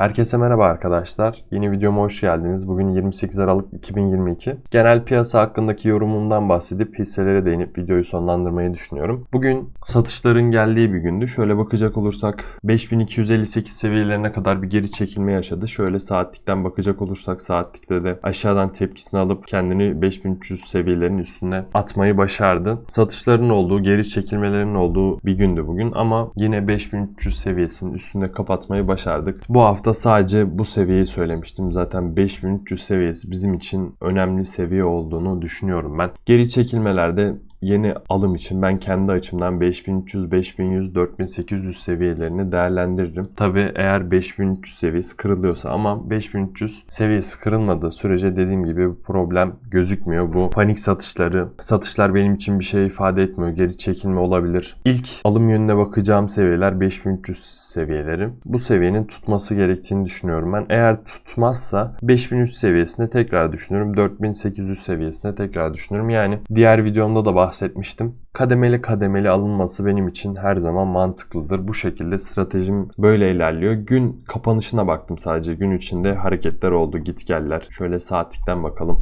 Herkese merhaba arkadaşlar. Yeni videoma hoş geldiniz. Bugün 28 Aralık 2022. Genel piyasa hakkındaki yorumumdan bahsedip hisselere değinip videoyu sonlandırmayı düşünüyorum. Bugün satışların geldiği bir gündü. Şöyle bakacak olursak 5258 seviyelerine kadar bir geri çekilme yaşadı. Şöyle saatlikten bakacak olursak saatlikte de aşağıdan tepkisini alıp kendini 5300 seviyelerin üstüne atmayı başardı. Satışların olduğu, geri çekilmelerin olduğu bir gündü bugün ama yine 5300 seviyesinin üstünde kapatmayı başardık. Bu hafta sadece bu seviyeyi söylemiştim. Zaten 5300 seviyesi bizim için önemli seviye olduğunu düşünüyorum ben. Geri çekilmelerde yeni alım için ben kendi açımdan 5300, 5100, 4800 seviyelerini değerlendiririm. Tabi eğer 5300 seviyesi kırılıyorsa ama 5300 seviyesi kırılmadığı sürece dediğim gibi bir problem gözükmüyor. Bu panik satışları, satışlar benim için bir şey ifade etmiyor. Geri çekilme olabilir. İlk alım yönüne bakacağım seviyeler 5300 seviyeleri. Bu seviyenin tutması gerektiğini düşünüyorum ben. Eğer tutmazsa 5300 seviyesine tekrar düşünürüm. 4800 seviyesine tekrar düşünürüm. Yani diğer videomda da bahsetmiştim. Kademeli kademeli alınması benim için her zaman mantıklıdır. Bu şekilde stratejim böyle ilerliyor. Gün kapanışına baktım sadece. Gün içinde hareketler oldu, git geller. Şöyle saatlikten bakalım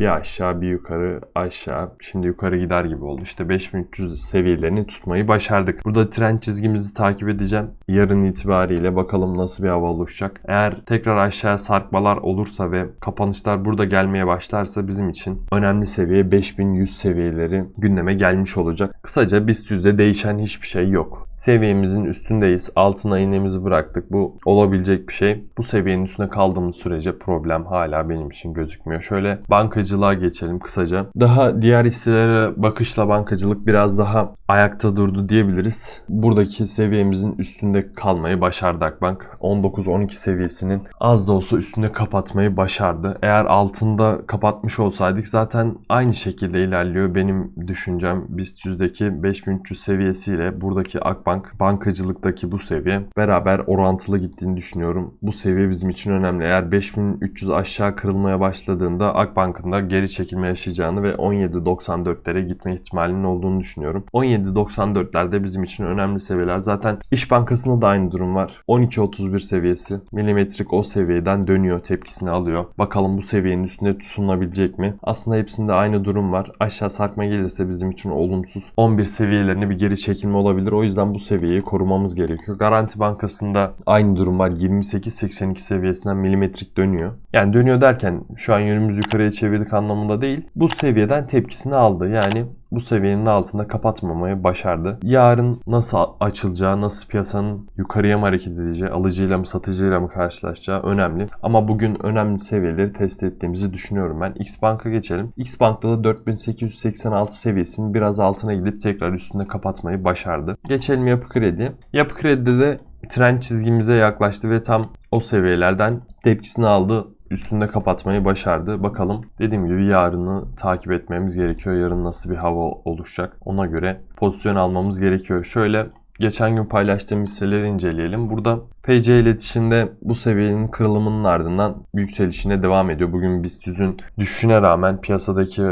bir aşağı bir yukarı aşağı şimdi yukarı gider gibi oldu. İşte 5300 seviyelerini tutmayı başardık. Burada trend çizgimizi takip edeceğim. Yarın itibariyle bakalım nasıl bir hava oluşacak. Eğer tekrar aşağı sarkmalar olursa ve kapanışlar burada gelmeye başlarsa bizim için önemli seviye 5100 seviyeleri gündeme gelmiş olacak. Kısaca BIST değişen hiçbir şey yok. Seviyemizin üstündeyiz. Altına iğnemizi bıraktık. Bu olabilecek bir şey. Bu seviyenin üstünde kaldığımız sürece problem hala benim için gözükmüyor. Şöyle bankacı bankacılığa geçelim kısaca. Daha diğer hisselere bakışla bankacılık biraz daha ayakta durdu diyebiliriz. Buradaki seviyemizin üstünde kalmayı başardı Akbank. 19-12 seviyesinin az da olsa üstünde kapatmayı başardı. Eğer altında kapatmış olsaydık zaten aynı şekilde ilerliyor. Benim düşüncem BIST 100'deki 5300 seviyesiyle buradaki Akbank bankacılıktaki bu seviye beraber orantılı gittiğini düşünüyorum. Bu seviye bizim için önemli. Eğer 5300 aşağı kırılmaya başladığında Akbank'ın da geri çekilme yaşayacağını ve 17.94'lere gitme ihtimalinin olduğunu düşünüyorum. 17.94'lerde bizim için önemli seviyeler. Zaten İş Bankası'nda da aynı durum var. 12.31 seviyesi milimetrik o seviyeden dönüyor, tepkisini alıyor. Bakalım bu seviyenin üstünde tutunabilecek mi? Aslında hepsinde aynı durum var. Aşağı sarkma gelirse bizim için olumsuz. 11 seviyelerine bir geri çekilme olabilir. O yüzden bu seviyeyi korumamız gerekiyor. Garanti Bankası'nda aynı durum var. 28.82 seviyesinden milimetrik dönüyor. Yani dönüyor derken şu an yönümüz yukarıya çevirdik anlamında değil. Bu seviyeden tepkisini aldı. Yani bu seviyenin altında kapatmamayı başardı. Yarın nasıl açılacağı, nasıl piyasanın yukarıya mı hareket edeceği, alıcıyla mı satıcıyla mı karşılaşacağı önemli. Ama bugün önemli seviyeleri test ettiğimizi düşünüyorum ben. X Bank'a geçelim. X Bank'ta da 4886 seviyesinin biraz altına gidip tekrar üstünde kapatmayı başardı. Geçelim Yapı Kredi. Yapı Kredi'de de trend çizgimize yaklaştı ve tam o seviyelerden tepkisini aldı üstünde kapatmayı başardı. Bakalım dediğim gibi yarını takip etmemiz gerekiyor. Yarın nasıl bir hava oluşacak ona göre pozisyon almamız gerekiyor. Şöyle geçen gün paylaştığım hisseleri inceleyelim. Burada PC iletişimde bu seviyenin kırılımının ardından yükselişine devam ediyor. Bugün BIST 100'ün düşüşüne rağmen piyasadaki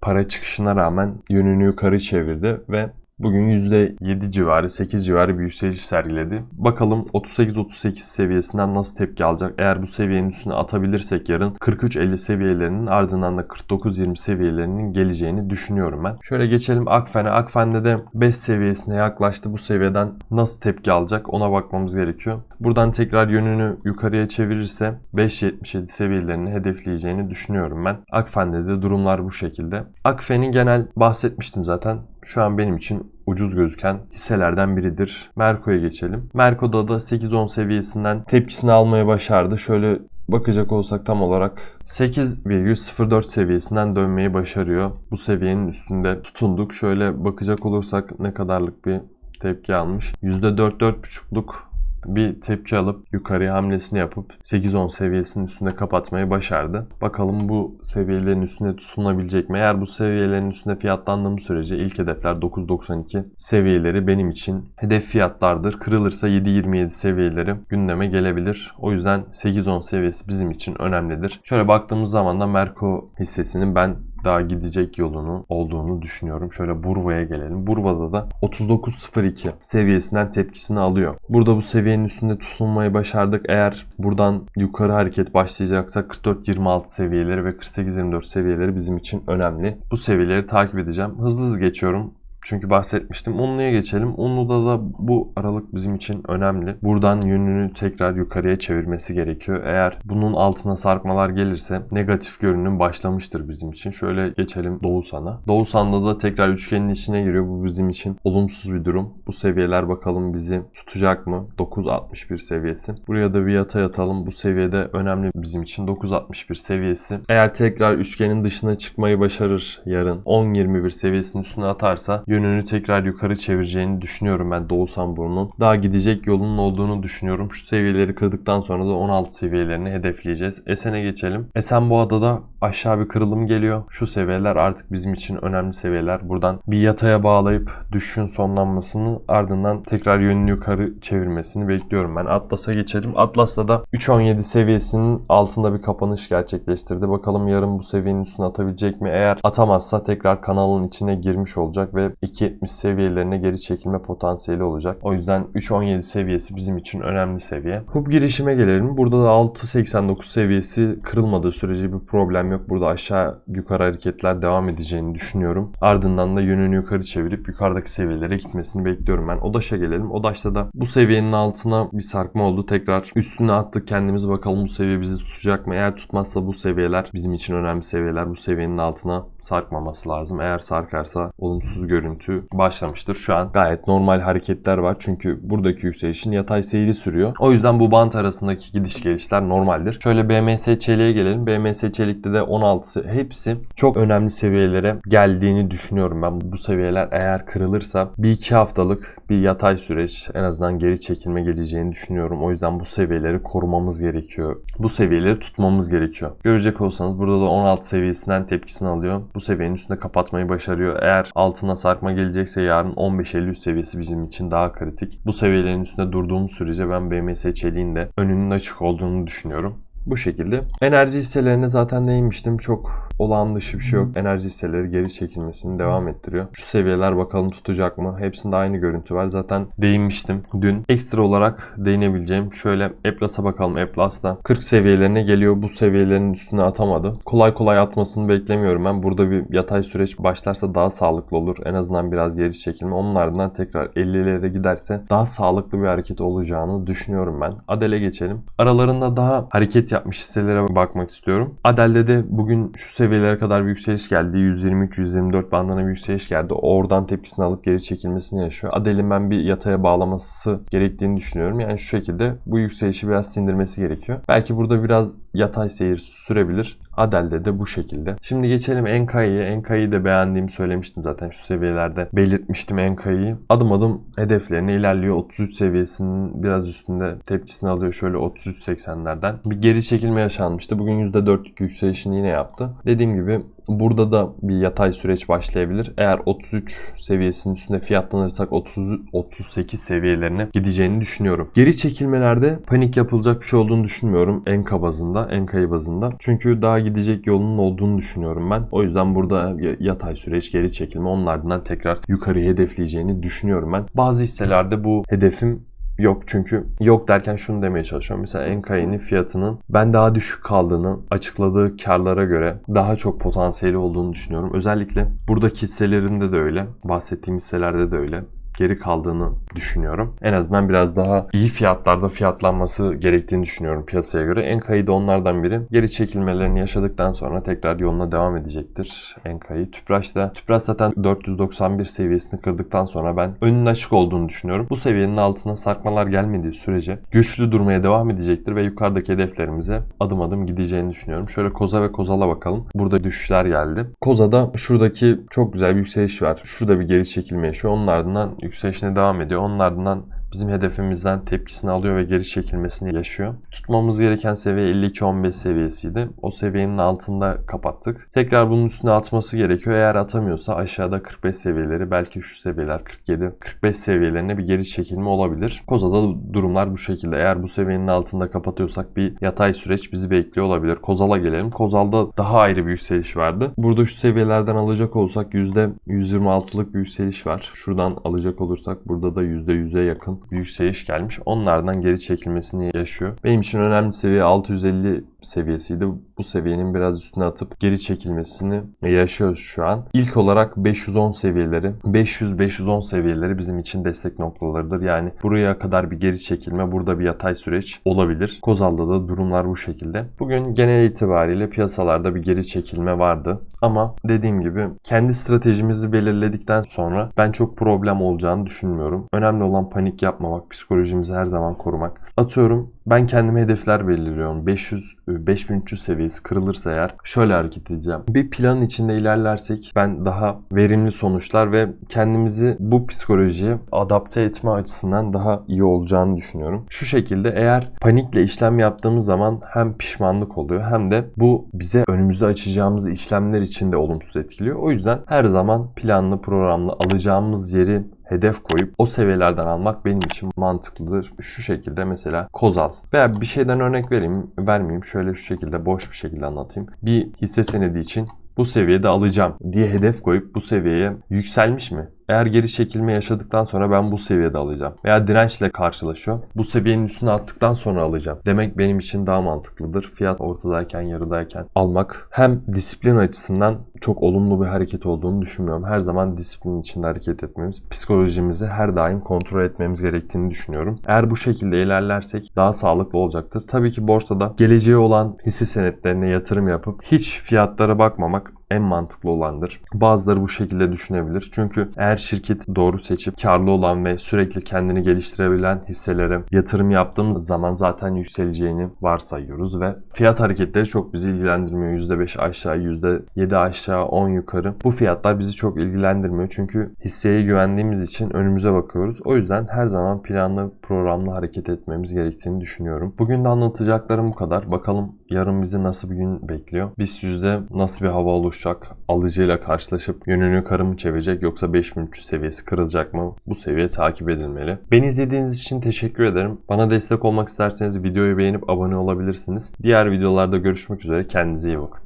para çıkışına rağmen yönünü yukarı çevirdi ve Bugün %7 civarı, 8 civarı bir yükseliş sergiledi. Bakalım 38-38 seviyesinden nasıl tepki alacak? Eğer bu seviyenin üstüne atabilirsek yarın 43-50 seviyelerinin ardından da 49-20 seviyelerinin geleceğini düşünüyorum ben. Şöyle geçelim Akfen'e. Akfen'de de 5 seviyesine yaklaştı. Bu seviyeden nasıl tepki alacak ona bakmamız gerekiyor. Buradan tekrar yönünü yukarıya çevirirse 5.77 seviyelerini hedefleyeceğini düşünüyorum ben. Akfen'de de durumlar bu şekilde. Akfen'in genel bahsetmiştim zaten şu an benim için ucuz gözüken hisselerden biridir. Merko'ya geçelim. Merko'da da 8-10 seviyesinden tepkisini almaya başardı. Şöyle bakacak olsak tam olarak 8,04 seviyesinden dönmeyi başarıyor. Bu seviyenin üstünde tutunduk. Şöyle bakacak olursak ne kadarlık bir tepki almış. %4-4,5'luk bir tepki alıp yukarıya hamlesini yapıp 8-10 seviyesinin üstünde kapatmayı başardı. Bakalım bu seviyelerin üstünde tutunabilecek mi? Eğer bu seviyelerin üstünde fiyatlandığım sürece ilk hedefler 9.92 seviyeleri benim için hedef fiyatlardır. Kırılırsa 7.27 seviyeleri gündeme gelebilir. O yüzden 8-10 seviyesi bizim için önemlidir. Şöyle baktığımız zaman da Merko hissesinin ben daha gidecek yolunun olduğunu düşünüyorum. Şöyle Burva'ya gelelim. Burva'da da 39.02 seviyesinden tepkisini alıyor. Burada bu seviyenin üstünde tutunmayı başardık. Eğer buradan yukarı hareket başlayacaksa 44.26 seviyeleri ve 48.24 seviyeleri bizim için önemli. Bu seviyeleri takip edeceğim. Hızlı hızlı geçiyorum. Çünkü bahsetmiştim. Unlu'ya geçelim. Unlu'da da bu aralık bizim için önemli. Buradan yönünü tekrar yukarıya çevirmesi gerekiyor. Eğer bunun altına sarkmalar gelirse negatif görünüm başlamıştır bizim için. Şöyle geçelim Doğusan'a. Doğusan'da da tekrar üçgenin içine giriyor. Bu bizim için olumsuz bir durum. Bu seviyeler bakalım bizi tutacak mı? 9.61 seviyesi. Buraya da bir yatay atalım. Bu seviyede önemli bizim için 9.61 seviyesi. Eğer tekrar üçgenin dışına çıkmayı başarır yarın 10.21 seviyesinin üstüne atarsa yönünü tekrar yukarı çevireceğini düşünüyorum ben Doğu Sambur'un. Daha gidecek yolunun olduğunu düşünüyorum. Şu seviyeleri kırdıktan sonra da 16 seviyelerini hedefleyeceğiz. Esen'e geçelim. Esenboğa'da da aşağı bir kırılım geliyor. Şu seviyeler artık bizim için önemli seviyeler. Buradan bir yataya bağlayıp düşüşün sonlanmasını ardından tekrar yönünü yukarı çevirmesini bekliyorum ben. Atlas'a geçelim. Atlas'ta da 3.17 seviyesinin altında bir kapanış gerçekleştirdi. Bakalım yarın bu seviyenin üstüne atabilecek mi? Eğer atamazsa tekrar kanalın içine girmiş olacak ve 2.70 seviyelerine geri çekilme potansiyeli olacak. O yüzden 3.17 seviyesi bizim için önemli seviye. Hub girişime gelelim. Burada da 6.89 seviyesi kırılmadığı sürece bir problem yok. Burada aşağı yukarı hareketler devam edeceğini düşünüyorum. Ardından da yönünü yukarı çevirip yukarıdaki seviyelere gitmesini bekliyorum ben. Odaş'a gelelim. Odaş'ta da bu seviyenin altına bir sarkma oldu. Tekrar üstüne attık kendimizi bakalım bu seviye bizi tutacak mı? Eğer tutmazsa bu seviyeler bizim için önemli seviyeler. Bu seviyenin altına sarkmaması lazım. Eğer sarkarsa olumsuz görüntü başlamıştır. Şu an gayet normal hareketler var. Çünkü buradaki yükselişin yatay seyri sürüyor. O yüzden bu bant arasındaki gidiş gelişler normaldir. Şöyle BMS çeliğe gelelim. BMS çelikte de 16 hepsi çok önemli seviyelere geldiğini düşünüyorum ben. Bu seviyeler eğer kırılırsa bir iki haftalık bir yatay süreç en azından geri çekilme geleceğini düşünüyorum. O yüzden bu seviyeleri korumamız gerekiyor. Bu seviyeleri tutmamız gerekiyor. Görecek olsanız burada da 16 seviyesinden tepkisini alıyor. Bu seviyenin üstünde kapatmayı başarıyor. Eğer altına sarkma gelecekse yarın 15-53 seviyesi bizim için daha kritik. Bu seviyelerin üstünde durduğumuz sürece ben BMS çeliğin de önünün açık olduğunu düşünüyorum. Bu şekilde. Enerji hisselerine zaten değinmiştim. Çok olağan dışı bir şey yok. Enerji hisseleri geri çekilmesini devam ettiriyor. Şu seviyeler bakalım tutacak mı? Hepsinde aynı görüntü var. Zaten değinmiştim dün. Ekstra olarak değinebileceğim. Şöyle Eplas'a bakalım. Eplas'ta 40 seviyelerine geliyor. Bu seviyelerin üstüne atamadı. Kolay kolay atmasını beklemiyorum ben. Burada bir yatay süreç başlarsa daha sağlıklı olur. En azından biraz geri çekilme. Onun ardından tekrar 50'lere giderse daha sağlıklı bir hareket olacağını düşünüyorum ben. Adel'e geçelim. Aralarında daha hareket yapmış hisselere bakmak istiyorum. Adel'de de bugün şu seviyelere kadar bir yükseliş geldi. 123-124 bandına bir yükseliş geldi. Oradan tepkisini alıp geri çekilmesini yaşıyor. Adel'in ben bir yataya bağlaması gerektiğini düşünüyorum. Yani şu şekilde bu yükselişi biraz sindirmesi gerekiyor. Belki burada biraz yatay seyir sürebilir. Adel'de de bu şekilde. Şimdi geçelim Enkai'ye. Enkai'yi de beğendiğimi söylemiştim zaten şu seviyelerde. Belirtmiştim Enkai'yi. Adım adım hedeflerine ilerliyor. 33 seviyesinin biraz üstünde tepkisini alıyor. Şöyle 33-80'lerden. Bir geri çekilme yaşanmıştı. Bugün %4'lük yükselişini yine yaptı. Dediğim gibi Burada da bir yatay süreç başlayabilir. Eğer 33 seviyesinin üstünde fiyatlanırsak 30 38 seviyelerine gideceğini düşünüyorum. Geri çekilmelerde panik yapılacak bir şey olduğunu düşünmüyorum enka bazında, enkayı bazında. Çünkü daha gidecek yolunun olduğunu düşünüyorum ben. O yüzden burada yatay süreç, geri çekilme onun ardından tekrar yukarıya hedefleyeceğini düşünüyorum ben. Bazı hisselerde bu hedefim Yok çünkü yok derken şunu demeye çalışıyorum. Mesela Enkai'nin fiyatının ben daha düşük kaldığını açıkladığı karlara göre daha çok potansiyeli olduğunu düşünüyorum. Özellikle buradaki hisselerinde de öyle. Bahsettiğim hisselerde de öyle geri kaldığını düşünüyorum. En azından biraz daha iyi fiyatlarda fiyatlanması gerektiğini düşünüyorum piyasaya göre. Enka'yı da onlardan biri. Geri çekilmelerini yaşadıktan sonra tekrar yoluna devam edecektir Enka'yı. Tüpraş da Tüpraş zaten 491 seviyesini kırdıktan sonra ben önünün açık olduğunu düşünüyorum. Bu seviyenin altına sarkmalar gelmediği sürece güçlü durmaya devam edecektir ve yukarıdaki hedeflerimize adım adım gideceğini düşünüyorum. Şöyle Koza ve Kozal'a bakalım. Burada düşüşler geldi. Koza'da şuradaki çok güzel bir yükseliş var. Şurada bir geri çekilme yaşıyor. Onun ardından yükselişine devam ediyor. Onun ardından bizim hedefimizden tepkisini alıyor ve geri çekilmesini yaşıyor. Tutmamız gereken seviye 52-15 seviyesiydi. O seviyenin altında kapattık. Tekrar bunun üstüne atması gerekiyor. Eğer atamıyorsa aşağıda 45 seviyeleri belki şu seviyeler 47 45 seviyelerine bir geri çekilme olabilir. Koza'da durumlar bu şekilde. Eğer bu seviyenin altında kapatıyorsak bir yatay süreç bizi bekliyor olabilir. Kozal'a gelelim. Kozal'da daha ayrı bir yükseliş vardı. Burada şu seviyelerden alacak olsak %126'lık bir yükseliş var. Şuradan alacak olursak burada da %100'e yakın yükseliş gelmiş. Onlardan geri çekilmesini yaşıyor. Benim için önemli seviye 650 seviyesiydi. Bu seviyenin biraz üstüne atıp geri çekilmesini yaşıyoruz şu an. İlk olarak 510 seviyeleri, 500-510 seviyeleri bizim için destek noktalarıdır. Yani buraya kadar bir geri çekilme, burada bir yatay süreç olabilir. Kozal'da da durumlar bu şekilde. Bugün genel itibariyle piyasalarda bir geri çekilme vardı. Ama dediğim gibi kendi stratejimizi belirledikten sonra ben çok problem olacağını düşünmüyorum. Önemli olan panik yapmamak, psikolojimizi her zaman korumak. Atıyorum ben kendime hedefler belirliyorum. 500 5300 seviyesi kırılırsa eğer şöyle hareket edeceğim. Bir planın içinde ilerlersek ben daha verimli sonuçlar ve kendimizi bu psikolojiye adapte etme açısından daha iyi olacağını düşünüyorum. Şu şekilde eğer panikle işlem yaptığımız zaman hem pişmanlık oluyor hem de bu bize önümüzde açacağımız işlemler için de olumsuz etkiliyor. O yüzden her zaman planlı programlı alacağımız yeri hedef koyup o seviyelerden almak benim için mantıklıdır. Şu şekilde mesela Kozal veya bir şeyden örnek vereyim, vermeyeyim. Şöyle şu şekilde boş bir şekilde anlatayım. Bir hisse senedi için bu seviyede alacağım diye hedef koyup bu seviyeye yükselmiş mi? Eğer geri çekilme yaşadıktan sonra ben bu seviyede alacağım. Veya dirençle karşılaşıyor. Bu seviyenin üstüne attıktan sonra alacağım. Demek benim için daha mantıklıdır. Fiyat ortadayken, yarıdayken almak hem disiplin açısından çok olumlu bir hareket olduğunu düşünmüyorum. Her zaman disiplin içinde hareket etmemiz, psikolojimizi her daim kontrol etmemiz gerektiğini düşünüyorum. Eğer bu şekilde ilerlersek daha sağlıklı olacaktır. Tabii ki borsada geleceği olan hisse senetlerine yatırım yapıp hiç fiyatlara bakmamak en mantıklı olandır. Bazıları bu şekilde düşünebilir. Çünkü eğer şirket doğru seçip karlı olan ve sürekli kendini geliştirebilen hisselere yatırım yaptığımız zaman zaten yükseleceğini varsayıyoruz ve fiyat hareketleri çok bizi ilgilendirmiyor. %5 aşağı, %7 aşağı, 10 yukarı. Bu fiyatlar bizi çok ilgilendirmiyor. Çünkü hisseye güvendiğimiz için önümüze bakıyoruz. O yüzden her zaman planlı, programlı hareket etmemiz gerektiğini düşünüyorum. Bugün de anlatacaklarım bu kadar. Bakalım yarın bizi nasıl bir gün bekliyor? BIST yüzde nasıl bir hava oluşacak? Alıcıyla karşılaşıp yönünü yukarı mı çevirecek yoksa 5300 seviyesi kırılacak mı? Bu seviye takip edilmeli. Beni izlediğiniz için teşekkür ederim. Bana destek olmak isterseniz videoyu beğenip abone olabilirsiniz. Diğer videolarda görüşmek üzere. Kendinize iyi bakın.